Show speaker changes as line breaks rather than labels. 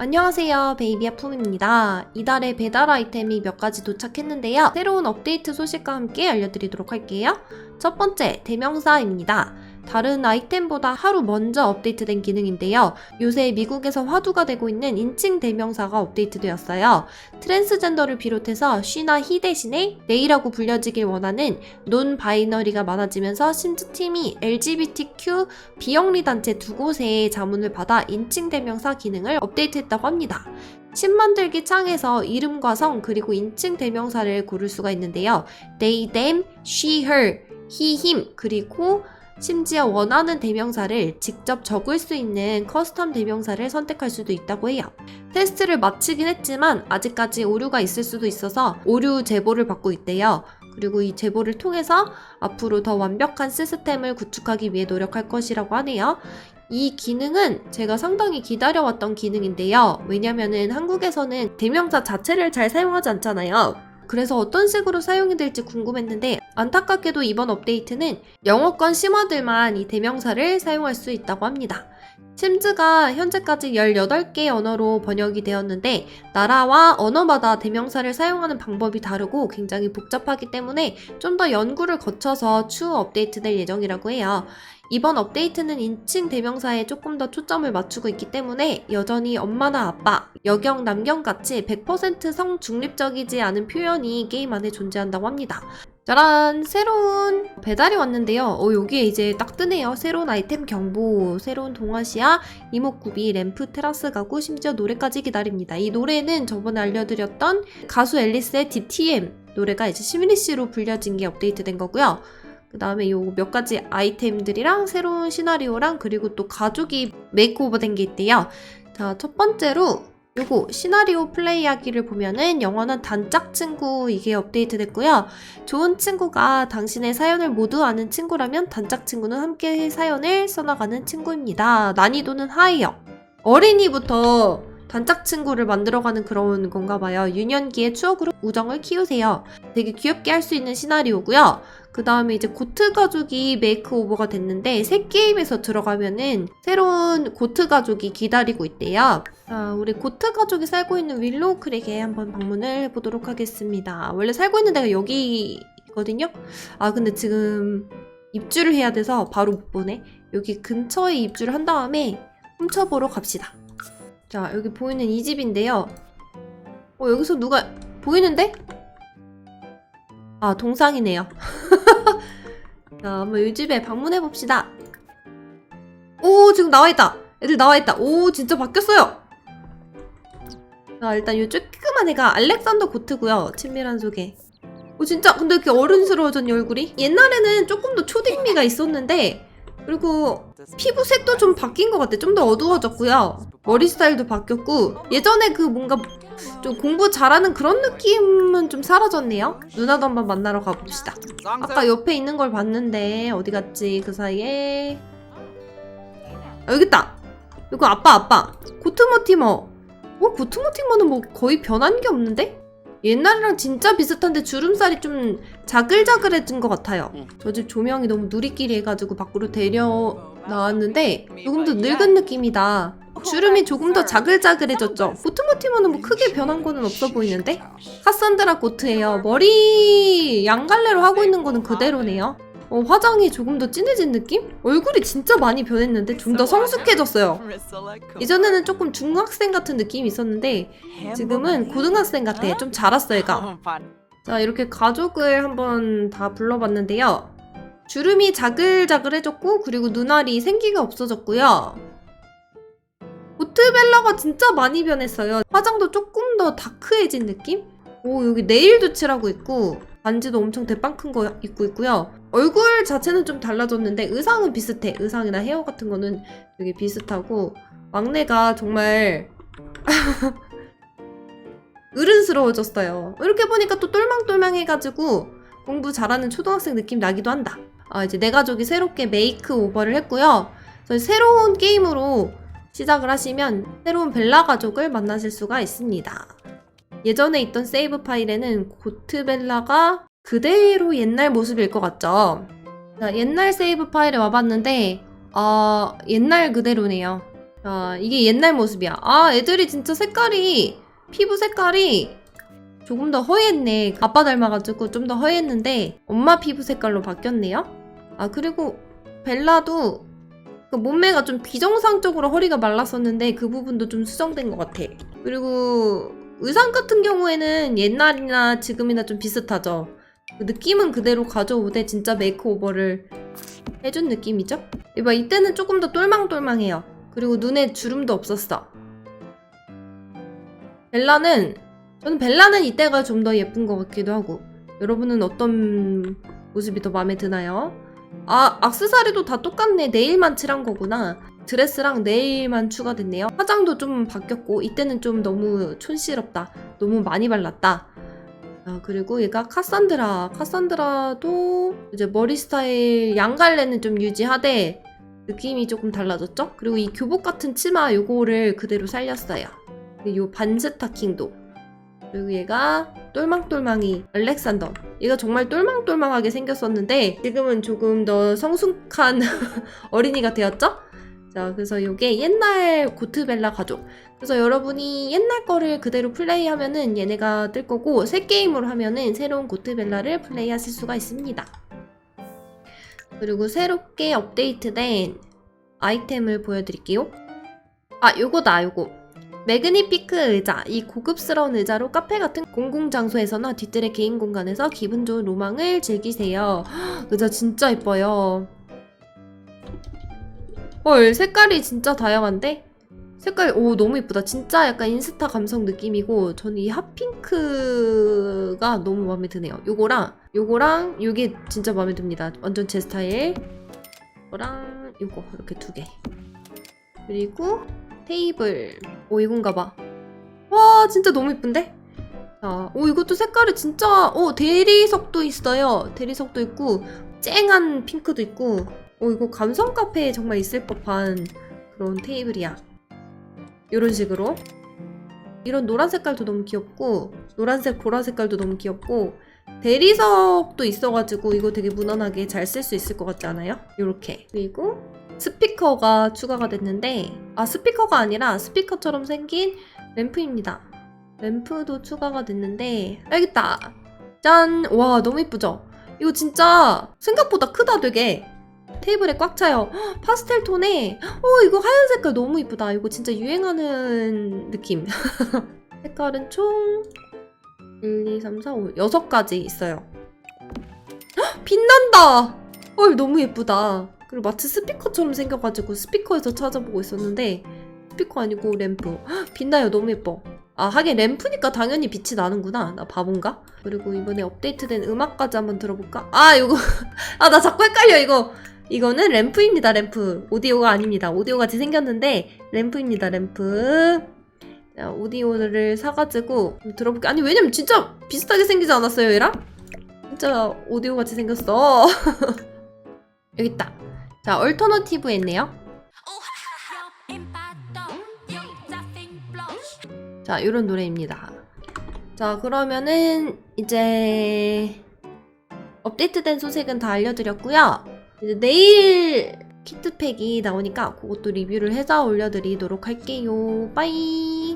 안녕하세요 베이비아 품입니다. 이달에 배달 아이템이 몇 가지 도착했는데요. 새로운 업데이트 소식과 함께 알려드리도록 할게요. 첫 번째, 대명사입니다. 다른 아이템보다 하루 먼저 업데이트된 기능인데요. 요새 미국에서 화두가 되고 있는 인칭 대명사가 업데이트되었어요. 트랜스젠더를 비롯해서 쉬나 히 대신에 네이라고 불려지길 원하는 논 바이너리가 많아지면서 심즈팀이 LGBTQ 비영리 단체 두 곳의 자문을 받아 인칭 대명사 기능을 업데이트했다고 합니다. 신 만들기 창에서 이름과 성 그리고 인칭 대명사를 고를 수가 있는데요. they, them, she, her, he, him 그리고 심지어 원하는 대명사를 직접 적을 수 있는 커스텀 대명사를 선택할 수도 있다고 해요. 테스트를 마치긴 했지만 아직까지 오류가 있을 수도 있어서 오류 제보를 받고 있대요. 그리고 이 제보를 통해서 앞으로 더 완벽한 시스템을 구축하기 위해 노력할 것이라고 하네요. 이 기능은 제가 상당히 기다려왔던 기능인데요. 왜냐면은 한국에서는 대명사 자체를 잘 사용하지 않잖아요. 그래서 어떤 식으로 사용이 될지 궁금했는데 안타깝게도 이번 업데이트는 영어권 심화들만 이 대명사를 사용할 수 있다고 합니다. 심즈가 현재까지 18개 언어로 번역이 되었는데 나라와 언어마다 대명사를 사용하는 방법이 다르고 굉장히 복잡하기 때문에 좀 더 연구를 거쳐서 추후 업데이트될 예정이라고 해요. 이번 업데이트는 인칭 대명사에 조금 더 초점을 맞추고 있기 때문에 여전히 엄마나 아빠, 여경, 남경 같이 100% 성중립적이지 않은 표현이 게임 안에 존재한다고 합니다. 짜란! 새로운 배달이 왔는데요. 어, 여기에 이제 딱 뜨네요. 새로운 아이템 경보, 새로운 동아시아, 이목구비, 램프, 테라스 가구, 심지어 노래까지 기다립니다. 이 노래는 저번에 알려드렸던 가수 앨리스의 DTM 노래가 이제 시미니씨로 불려진 게 업데이트 된 거고요. 그 다음에 요 몇 가지 아이템들이랑 새로운 시나리오랑 그리고 또 가족이 메이크오버 된 게 있대요. 자, 첫 번째로 요거 시나리오 플레이하기를 보면은 영원한 단짝 친구 이게 업데이트 됐고요. 좋은 친구가 당신의 사연을 모두 아는 친구라면 단짝 친구는 함께 사연을 써나가는 친구입니다. 난이도는 하이요. 어린이부터 단짝 친구를 만들어가는 그런 건가 봐요. 유년기의 추억으로 우정을 키우세요. 되게 귀엽게 할 수 있는 시나리오고요. 그 다음에 이제 고트 가족이 메이크 오버가 됐는데 새 게임에서 들어가면은 새로운 고트 가족이 기다리고 있대요. 자, 우리 고트 가족이 살고 있는 윌로우 크릭에 한번 방문을 해보도록 하겠습니다. 원래 살고 있는 데가 여기거든요. 아 근데 지금 입주를 해야 돼서 바로 못 보네. 여기 근처에 입주를 한 다음에 훔쳐보러 갑시다. 자, 여기 보이는 이 집인데요. 어, 여기서 누가 보이는데? 아, 동상이네요. 자, 한번 이 집에 방문해 봅시다. 오, 지금 나와 있다. 애들 나와 있다. 오, 진짜 바뀌었어요. 자, 일단 이 조그만 애가 알렉산더 고트고요. 친밀한 소개. 오, 진짜 근데 이렇게 어른스러워졌니 얼굴이? 옛날에는 조금 더 초딩미가 있었는데 그리고 피부색도 좀 바뀐 것 같아. 좀 더 어두워졌고요. 머리 스타일도 바뀌었고 예전에 그 뭔가 좀 공부 잘하는 그런 느낌은 좀 사라졌네요. 누나도 한번 만나러 가봅시다. 아까 옆에 있는 걸 봤는데 어디 갔지 그 사이에 아, 여기 있다. 이거 아빠 아빠 고트모티머. 어 고트모티머는 뭐 거의 변한 게 없는데? 옛날이랑 진짜 비슷한데 주름살이 좀 자글자글해진 것 같아요. 저 집 조명이 너무 누리끼리 해가지고 밖으로 데려 나왔는데 조금 더 늙은 느낌이다. 주름이 조금 더 자글자글해졌죠. 고트모티머는 뭐 크게 변한 거는 없어 보이는데? 카산드라 고트예요. 머리 양갈래로 하고 있는 거는 그대로네요. 어, 화장이 조금 더 진해진 느낌? 얼굴이 진짜 많이 변했는데 좀 더 성숙해졌어요. 예전에는 조금 중학생 같은 느낌이 있었는데 지금은 고등학생 같아. 좀 자랐어 얘가. 자 이렇게 가족을 한번 다 불러봤는데요. 주름이 자글자글해졌고 그리고 눈알이 생기가 없어졌고요. 보트벨라가 진짜 많이 변했어요. 화장도 조금 더 다크해진 느낌? 오 여기 네일도 칠하고 있고 반지도 엄청 대빵 큰 거 입고 있고요. 얼굴 자체는 좀 달라졌는데 의상은 비슷해. 의상이나 헤어 같은 거는 되게 비슷하고 막내가 정말 어른스러워졌어요. 이렇게 보니까 또 똘망똘망해가지고 공부 잘하는 초등학생 느낌 나기도 한다. 아, 이제 내 가족이 새롭게 메이크 오버를 했고요. 새로운 게임으로 시작을 하시면 새로운 벨라 가족을 만나실 수가 있습니다. 예전에 있던 세이브 파일에는 고트벨라가 그대로 옛날 모습일 것 같죠? 자, 옛날 세이브 파일에 와봤는데, 어, 옛날 그대로네요. 자, 이게 옛날 모습이야. 아, 애들이 진짜 색깔이, 피부 색깔이 조금 더 허했네. 아빠 닮아가지고 좀 더 허했는데, 엄마 피부 색깔로 바뀌었네요. 아, 그리고 벨라도 그 몸매가 좀 비정상적으로 허리가 말랐었는데, 그 부분도 좀 수정된 것 같아. 그리고 의상 같은 경우에는 옛날이나 지금이나 좀 비슷하죠. 그 느낌은 그대로 가져오되 진짜 메이크오버를 해준 느낌이죠? 이봐, 이때는 조금 더 똘망똘망해요. 그리고 눈에 주름도 없었어. 벨라는, 저는 벨라는 이때가 좀 더 예쁜 것 같기도 하고. 여러분은 어떤 모습이 더 마음에 드나요? 아, 악세사리도 다 똑같네. 네일만 칠한 거구나. 드레스랑 네일만 추가됐네요. 화장도 좀 바뀌었고, 이때는 좀 너무 촌스럽다. 너무 많이 발랐다. 아, 그리고 얘가 카산드라. 카산드라도 이제 머리 스타일 양갈래는 좀 유지하되 느낌이 조금 달라졌죠? 그리고 이 교복 같은 치마 요거를 그대로 살렸어요. 그리고 요 반스 타킹도. 그리고 얘가 똘망똘망이 알렉산더. 얘가 정말 똘망똘망하게 생겼었는데 지금은 조금 더 성숙한 어린이가 되었죠? 자, 그래서 요게 옛날 고트벨라 가족. 그래서 여러분이 옛날 거를 그대로 플레이하면은 얘네가 뜰 거고 새 게임으로 하면은 새로운 고트벨라를 플레이하실 수가 있습니다. 그리고 새롭게 업데이트된 아이템을 보여드릴게요. 아, 요거다, 요거. 매그니피크 의자. 이 고급스러운 의자로 카페 같은 공공장소에서나 뒤뜰의 개인 공간에서 기분 좋은 로망을 즐기세요. 헉, 의자 진짜 예뻐요. 헐, 색깔이 진짜 다양한데? 색깔, 오, 너무 예쁘다. 진짜 약간 인스타 감성 느낌이고, 저는 이 핫핑크가 너무 마음에 드네요. 요거랑, 요거랑, 요게 진짜 마음에 듭니다. 완전 제 스타일. 요거랑, 요거, 이렇게 두 개. 그리고, 테이블. 오, 이건가 봐. 와, 진짜 너무 예쁜데? 자, 오, 이것도 색깔이 진짜, 오, 대리석도 있어요. 대리석도 있고, 쨍한 핑크도 있고, 오, 이거 감성 카페에 정말 있을 법한 그런 테이블이야. 이런 식으로. 이런 노란 색깔도 너무 귀엽고, 노란색, 보라 색깔도 너무 귀엽고, 대리석도 있어가지고 이거 되게 무난하게 잘 쓸 수 있을 것 같지 않아요? 이렇게. 그리고 스피커가 추가가 됐는데, 아, 스피커가 아니라 스피커처럼 생긴 램프입니다. 램프도 추가가 됐는데, 알겠다. 짠! 와, 너무 이쁘죠? 이거 진짜 생각보다 크다, 되게. 테이블에 꽉 차요. 헉, 파스텔 톤에, 어, 이거 하얀 색깔 너무 이쁘다. 이거 진짜 유행하는 느낌. 색깔은 총 1, 2, 3, 4, 5, 6가지 있어요. 헉, 빛난다! 헐, 너무 예쁘다. 그리고 마치 스피커처럼 생겨가지고 스피커에서 찾아보고 있었는데, 스피커 아니고 램프. 헉, 빛나요. 너무 예뻐. 아, 하긴 램프니까 당연히 빛이 나는구나. 나 바본가? 그리고 이번에 업데이트된 음악까지 한번 들어볼까? 아, 이거. 아, 나 자꾸 헷갈려, 이거. 이거는 램프입니다, 램프. 오디오가 아닙니다. 오디오 같이 생겼는데, 램프입니다, 램프. 자, 오디오를 사가지고 좀 들어볼게. 아니, 왜냐면 진짜 비슷하게 생기지 않았어요, 얘랑? 진짜 오디오 같이 생겼어. 여기 있다. 자, 얼터너티브 했네요. 자, 이런 노래입니다. 자, 그러면은 이제 업데이트된 소식은 다 알려드렸고요. 이제 내일 키트팩이 나오니까 그것도 리뷰를 해서 올려드리도록 할게요. 빠이!